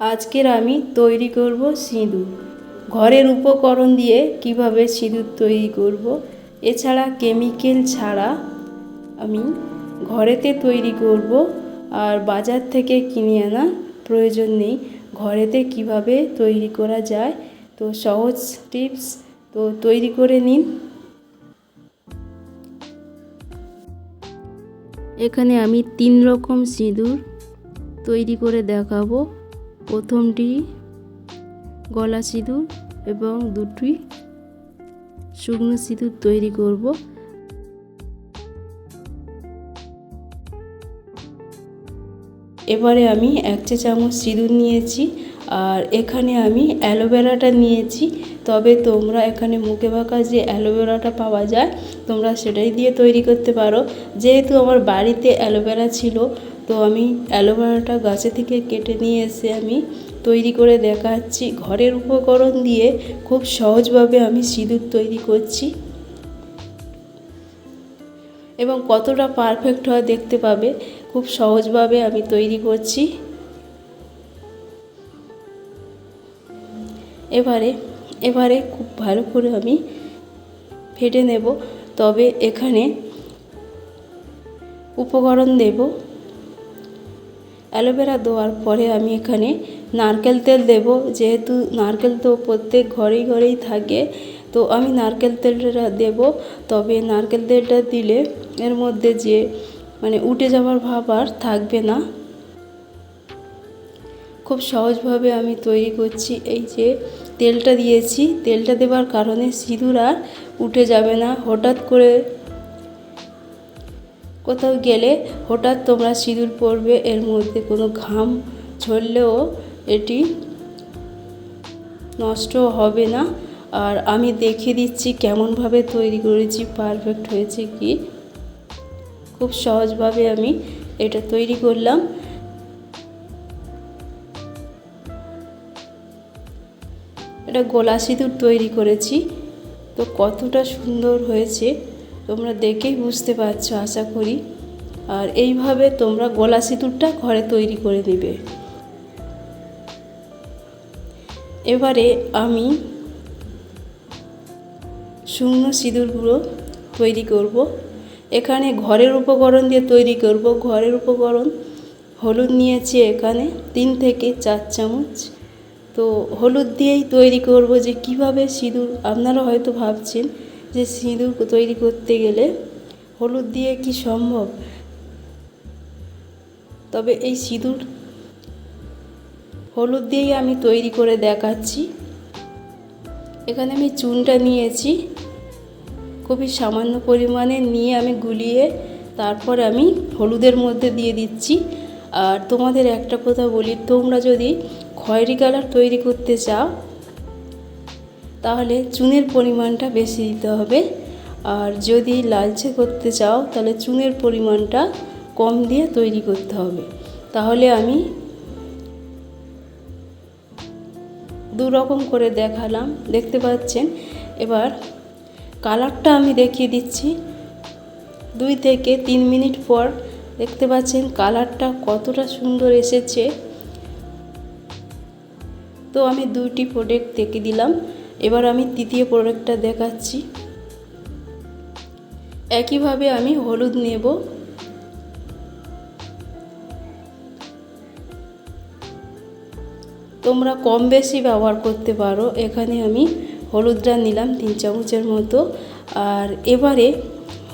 আজকের আমি তৈরি করব সিঁদুর। ঘরের উপকরণ দিয়ে কীভাবে সিঁদুর তৈরি করব, এছাড়া কেমিক্যাল ছাড়া আমি ঘরেতে তৈরি করব আর বাজার থেকে কিনে আনা প্রয়োজন নেই। ঘরেতে কীভাবে তৈরি করা যায়, তো সহজ টিপস, তো তৈরি করে নিন। এখানে আমি তিন রকম সিঁদুর তৈরি করে দেখাবো। প্রথমটি গলা সিঁদুর এবং দুটি শুকনো সিঁদুর তৈরি করব। এবারে আমি এক চা চামচ সিঁদুর নিয়েছি আর এখানে আমি অ্যালোভেরাটা নিয়েছি। তবে তোমরা এখানে মুখে বাঁকা যে অ্যালোভেরাটা পাওয়া যায়, তোমরা সেটাই দিয়ে তৈরি করতে পারো। যেহেতু আমার বাড়িতে অ্যালোভেরা ছিল তো আমি অ্যালোভেরাটা গাছে থেকে কেটে নিয়ে এসে আমি তৈরি করে দেখাচ্ছি। ঘরের উপকরণ দিয়ে খুব সহজভাবে আমি সিঁদুর তৈরি করছি। এবং কতটা পারফেক্ট হয় দেখতে পাবে, খুব সহজভাবে আমি তৈরি করছি। এবারে এবারে খুব ভালো করে আমি ফেটে নেব, তবে এখানে উপকরণ দেব। অ্যালোভেরা দেওয়ার পরে আমি এখানে নারকেল তেল দেব। যেহেতু নারকেল তো প্রত্যেক ঘরেই ঘরেই থাকে, তো আমি নারকেল তেলটা দেব। তবে নারকেল তেলটা দিলে এর মধ্যে যে মানে উঠে যাওয়ার ভাব আর থাকবে না। খুব সহজভাবে আমি তৈরি করছি। এই যে তেলটা দিয়েছি, তেলটা দেওয়ার কারণে সিঁদুর আর উঠে যাবে না। হঠাৎ করে কোথাও গেলে হঠাৎ তোমরা সিঁদুর পরবে, এর মধ্যে কোনো ঘাম ঝরলেও এটি নষ্ট হবে না। আর আমি দেখিয়ে দিচ্ছি কেমনভাবে তৈরি করেছি পারফেক্ট হয়েছে কি। খুব সহজভাবে আমি এটা তৈরি করলাম। এটা গোলা সিঁদুর তৈরি করেছি। তো কতটা সুন্দর হয়েছে। তোমরা দেখেই বুঝতে পারছ, আশা করি। আর এইভাবে তোমরা গলা সিঁদুরটা ঘরে তৈরি করে নেবে। এবারে আমি শুকনো সিঁদুরগুলো তৈরি করব। এখানে ঘরের উপকরণ দিয়ে তৈরি করব। ঘরের উপকরণ হলুদ নিয়েছি এখানে, তিন থেকে চার চামচ। তো হলুদ দিয়েই তৈরি করব যে কীভাবে সিঁদুর, আপনারা হয়তো ভাবছেন যে সিঁদুর তৈরি করতে গেলে হলুদ দিয়ে কি সম্ভব? তবে এই সিঁদুর হলুদ দিয়েই আমি তৈরি করে দেখাচ্ছি। এখানে আমি চুনটা নিয়েছি। খুবই সামান্য পরিমাণে নিয়ে আমি গুলিয়ে তারপর আমি হলুদের মধ্যে দিয়ে দিচ্ছি। আর তোমাদের একটা কথা বলি, তোমরা যদি খয়েরি কালার তৈরি করতে চাও তাহলে চুনের পরিমাণটা বেশি দিতে হবে। আর যদি লালচে করতে চাও, তাহলে চুনের পরিমাণটা কম দিয়ে তৈরি করতে হবে। তাহলে আমি দু রকম করে দেখালাম। দেখতে পাচ্ছেন? এবার কালারটা আমি দেখিয়ে দিচ্ছি। দুই থেকে তিন মিনিট পর দেখতে পাচ্ছেন কালারটা কতটা সুন্দর এসেছে। তো আমি দুইটি প্রোডাক্ট দেখে দিলাম। এবার আমি তৃতীয় প্রোডাক্টটা দেখাচ্ছি। একইভাবে আমি হলুদ নেব। তোমরা কম বেশি ব্যবহার করতে পারো। এখানে আমি হলুদটা নিলাম তিন চামচের মতো। আর এবারে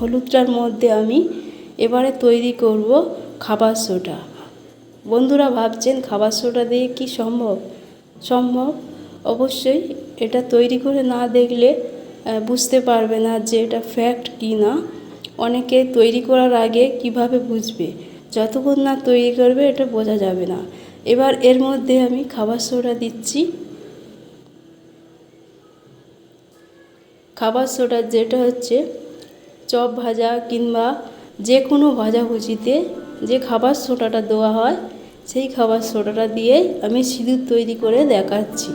হলুদটার মধ্যে আমি এবারে তৈরি করব খাবার সোডা। বন্ধুরা ভাবছেন খাবার সোডা দিয়ে কি সম্ভব? সম্ভব? অবশ্যই এটা তৈরি করে না দেখলে বুঝতে পারবে না যে এটা ফ্যাক্ট কি না অনেকে তৈরি করার আগে কীভাবে বুঝবে? যতক্ষণ না তৈরি করবে, এটা বোঝা যাবে না। এবার এর মধ্যে আমি খাবার সোডা দিচ্ছি। খাবার সোডা যেটা হচ্ছে, চপ ভাজা কিংবা যে কোনো ভাজাভুজিতে যে খাবার সোডাটা দেওয়া হয়, সেই খাবার সোডাটা দিয়ে আমি সিঁদুর তৈরি করে দেখাচ্ছি।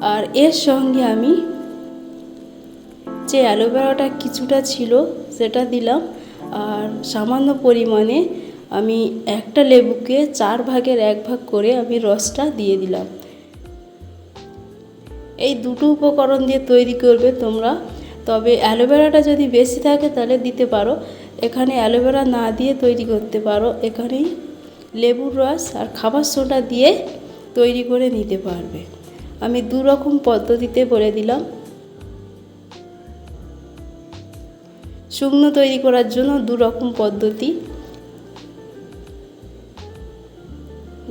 আর এর সঙ্গে আমি যে অ্যালোভেরাটা কিছুটা ছিল সেটা দিলাম। আর সামান্য পরিমাণে আমি একটা লেবুকে চার ভাগের এক ভাগ করে আমি রসটা দিয়ে দিলাম। এই দুটো উপকরণ দিয়ে তৈরি করবে তোমরা। তবে অ্যালোভেরাটা যদি বেশি থাকে তাহলে দিতে পারো। এখানে অ্যালোভেরা না দিয়ে তৈরি করতে পারো। এখানেই লেবুর রস আর খাবার সোডা দিয়ে তৈরি করে নিতে পারবে। আমি দু রকম পদ্ধতিতে বলে দিলাম। শুকনো তৈরি করার জন্য দু রকম পদ্ধতি।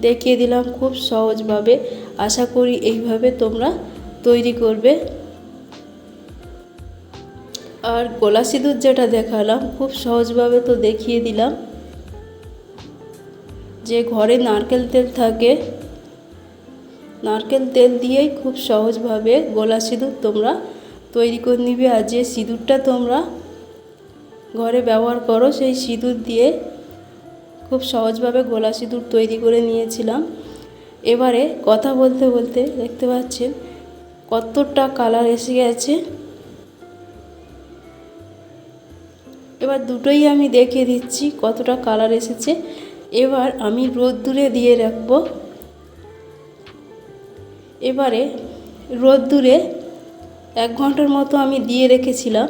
দেখিয়ে দিলাম খুব সহজভাবে। আশা করি এইভাবে তোমরা তৈরি করবে। আর গোলা সিঁদুর যেটা দেখালাম, খুব সহজভাবে তো দেখিয়ে দিলাম। যে ঘরে নারকেল তেল থাকে নারকেল তেল দিয়েই খুব সহজভাবে গোলা সিঁদুর তোমরা তৈরি করে নিবে। আর যে সিঁদুরটা তোমরা ঘরে ব্যবহার করো, সেই সিঁদুর দিয়ে খুব সহজভাবে গোলা সিঁদুর তৈরি করে নিয়েছিলাম। এবারে কথা বলতে বলতে দেখতে পাচ্ছেন কতটা কালার এসে গেছে। এবার দুটোই আমি দেখিয়ে দিচ্ছি কতটা কালার এসেছে। এবার আমি রোদ্দুরে দিয়ে রাখব। এবারে রোদ্দুরে এক ঘণ্টার মতো আমি দিয়ে রেখেছিলাম।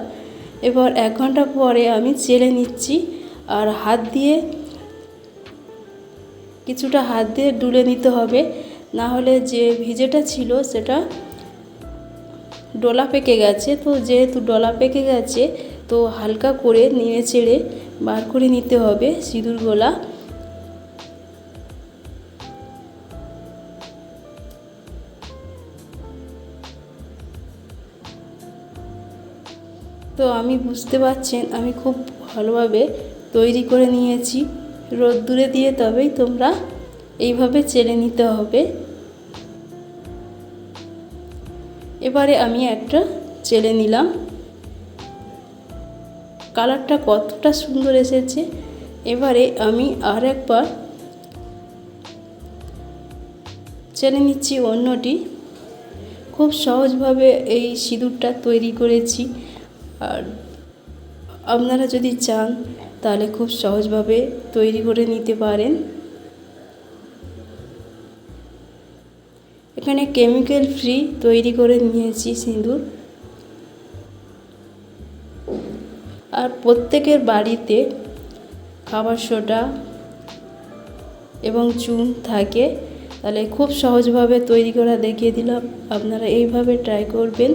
এবার এক ঘণ্টা পরে আমি চেলে নিচ্ছি আর হাত দিয়ে কিছুটা হাত দিয়ে ডুলে নিতে হবে। না হলে যে ভিজেটা ছিল সেটা ডলা পেকে গেছে। তো যেহেতু ডলা পেকে গেছে, তো হালকা করে নেড়ে চেড়ে বার করে নিতে হবে সিঁদুর গোলা। তো আমি বুঝতে পারছেন, আমি খুব ভালোভাবে তৈরি করে নিয়েছি। রোদ্দুরে দিয়ে তবেই তোমরা এইভাবে চেলে নিতে হবে। এবারে আমি একটা চেলে নিলাম। কালারটা কতটা সুন্দর এসেছে। এবারে আমি আর একবার চেলে নিচ্ছি অন্যটি। খুব সহজভাবে এই সিঁদুরটা তৈরি করেছি। আর আপনারা যদি চান, তাহলে খুব সহজভাবে তৈরি করে নিতে পারেন। এখানে কেমিক্যাল ফ্রি তৈরি করে নিয়েছি সিঁদুর। আর প্রত্যেকের বাড়িতে খাবার সোডা এবং চুন থাকে, তাহলে খুব সহজভাবে তৈরি করা দেখিয়ে দিলাম। আপনারা এইভাবে ট্রাই করবেন।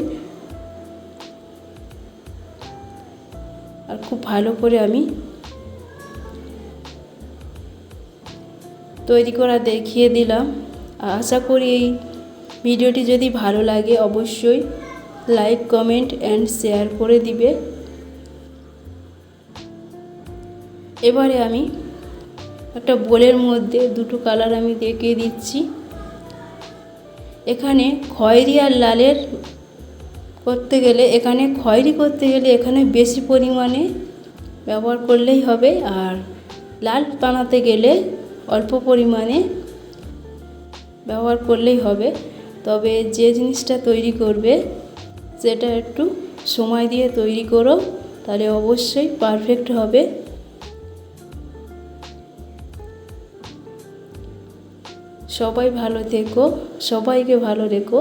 খুব ভালো করে আমি তৈরি করা দেখিয়ে দিলাম। আশা করি এই ভিডিওটি যদি ভালো লাগে অবশ্যই লাইক, কমেন্ট অ্যান্ড শেয়ার করে দিবে। এবারে আমি একটা বোলের মধ্যে দুটো কালার আমি দেখিয়ে দিচ্ছি। এখানে খয়েরি আর লালের করতে গেলে, এখানে খয়েরি করতে গেলে এখানে বেশি পরিমাণে ব্যবহার করলেই হবে। আর লাল বানাতে গেলে অল্প পরিমাণে ব্যবহার করলেই হবে। তবে যে জিনিসটা তৈরি করবে, সেটা একটু সময় দিয়ে তৈরি করো, তাহলে অবশ্যই পারফেক্ট হবে। সবাই ভালো থেকো, সবাইকে ভালো রেখো।